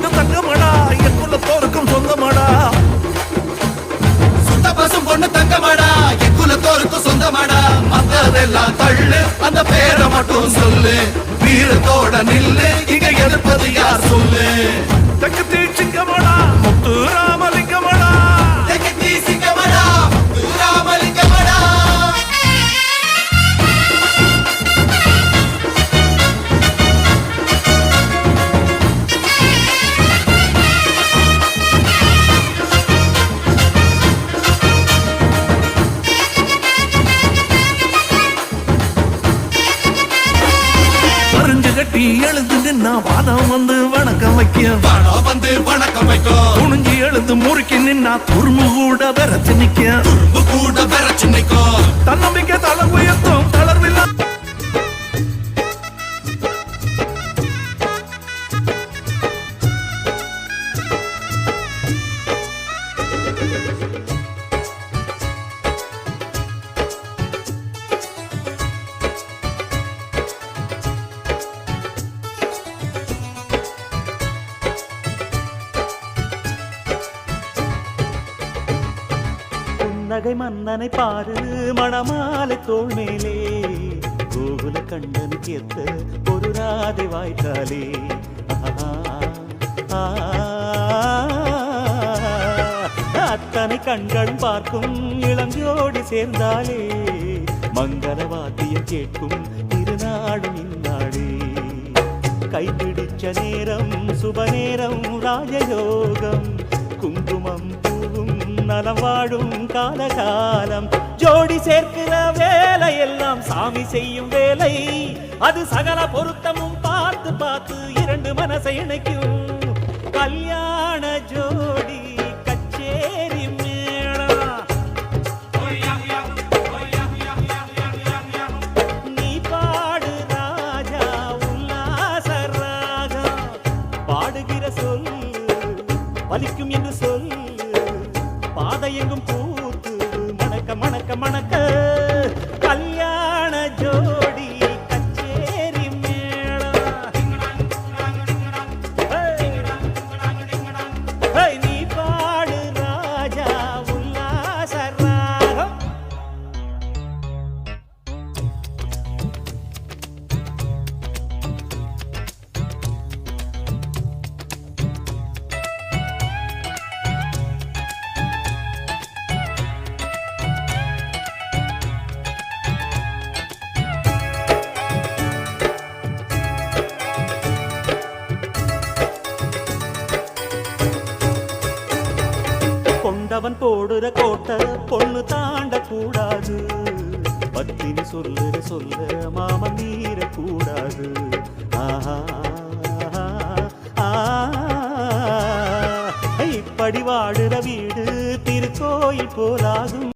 பொண்ணு தங்கமடா. என் குலத்தோருக்கும் சொந்தமடா. சுத்த பசும் பொண்ணு தங்கமாடா. எக்குலத்தோருக்கு சொந்தமாடா. மத்ததெல்லாம் தள்ளு. அந்த பேரை மட்டும் சொல்லு. வீரத்தோட நில்லு. இங்க எதிர்ப்பது யார் சொல்லு? தக்கத்தி சிங்கமடா. முத்து கட்டி எழுந்து நின்னா வாதம் வந்து வணக்கம் வைக்க. பணம் வந்து வணக்கம் வைக்கும். துணிஞ்சு எழுந்து முறுக்கி நின்னா துரும்பு கூட விரச்சு நிக்க. புன்னகை மன்னனை பாரு மணமாலை தோல் மேலே கோகுல கண்டன் கேத்த ஒரு ராதை வாய்த்தாலே அத்தனை கண்கள் பார்க்கும் இளஞ்சோடி சேர்ந்தாலே மங்கள வாத்தியம் கேட்கும் திருநாடும் இந்நாடே கைப்பிடிச்ச நேரம் சுப நேரம் ராஜயோகம் குங்குமம் பூவும் நலம் வாழும் காலகாலம். ஜோடி சேர்க்கிற வேலை எல்லாம் சாமி செய்யும் வேலை. அது சகல பொருத்தமும் பார்த்து பார்த்து இரண்டு மனசை இணைக்கும். கல்யாணம் வலிக்கும் என்று சொல் பாதை எங்கும் பூத்து மணக்க மணக்க மணக்க. கொண்டவன் போடுற கோட்டை பொண்ணு தாண்ட கூடாது. பத்தினி சொல்லுற சொல்ல மாமன் நீர கூடாது. ஆஹா, ஆஹா. இப்படி வாழுற வீடு திருக்கோயில் போலாகும்.